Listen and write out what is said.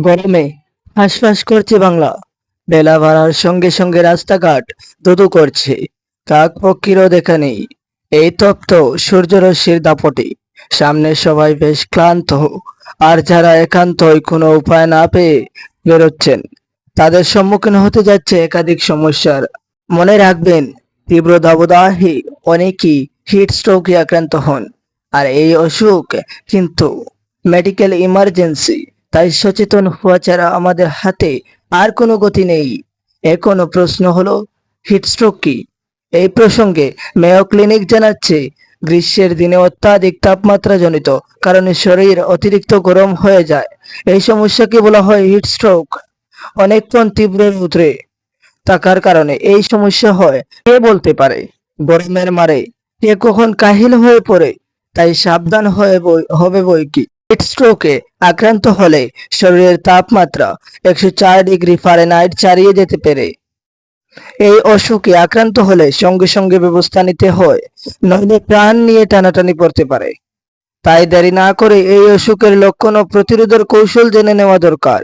গরমে হাঁসফাঁস করছে বাংলা। বেলা বাড়ার সঙ্গে সঙ্গে রাস্তাঘাট দুদু করছে। কাক পক্ষীরও দেখা নেই। এই তপ্ত সূর্যরশ্মির দাপটে। সামনে সবাই বেশ ক্লান্ত। আর যারা একান্তই কোনো উপায় না পেয়ে বেরোচ্ছেন, তাদের সম্মুখীন হতে যাচ্ছে একাধিক সমস্যার। মনে রাখবেন, তীব্র দাবদাহে অনেকেই হিট স্ট্রোকে আক্রান্ত হন। আর এই অসুখ কিন্তু মেডিকেল ইমার্জেন্সি তাই সচেতন হওয়া ছাড়া আমাদের হাতে আর কোনো গতি নেই। এখনও প্রশ্ন হলো? হিটস্ট্রোক কি? এই প্রসঙ্গে মেয়ো ক্লিনিক জানাচ্ছে, গ্রীষ্মের দিনে অত্যাধিক তাপমাত্রা জনিত, কারণে শরীর অতিরিক্ত গরম হয়ে যায়। এই সমস্যাকে বলা হয় হিটস্ট্রোক অনেকক্ষণ তীব্র রৌদ্রে থাকার কারণে এই সমস্যা হয়। কে বলতে পারে? গরমের মারে। কে কখন কাহিল হয়ে পড়ে? তাই সাবধান হয়ে হবে বই কি? স্ট্রোকে আক্রান্ত হলে শরীরের তাপমাত্রা একশো চার ডিগ্রি ফারেনহাইট ছাড়িয়ে যেতে পারে। এই অসুখে আক্রান্ত হলে সঙ্গে সঙ্গে ব্যবস্থা নিতে হয়, নইলে প্রাণ নিয়ে টানাটানি পড়তে পারে। তাই দেরি না করে এই অসুখের লক্ষণ ও প্রতিরোধের কৌশল জেনে নেওয়া দরকার।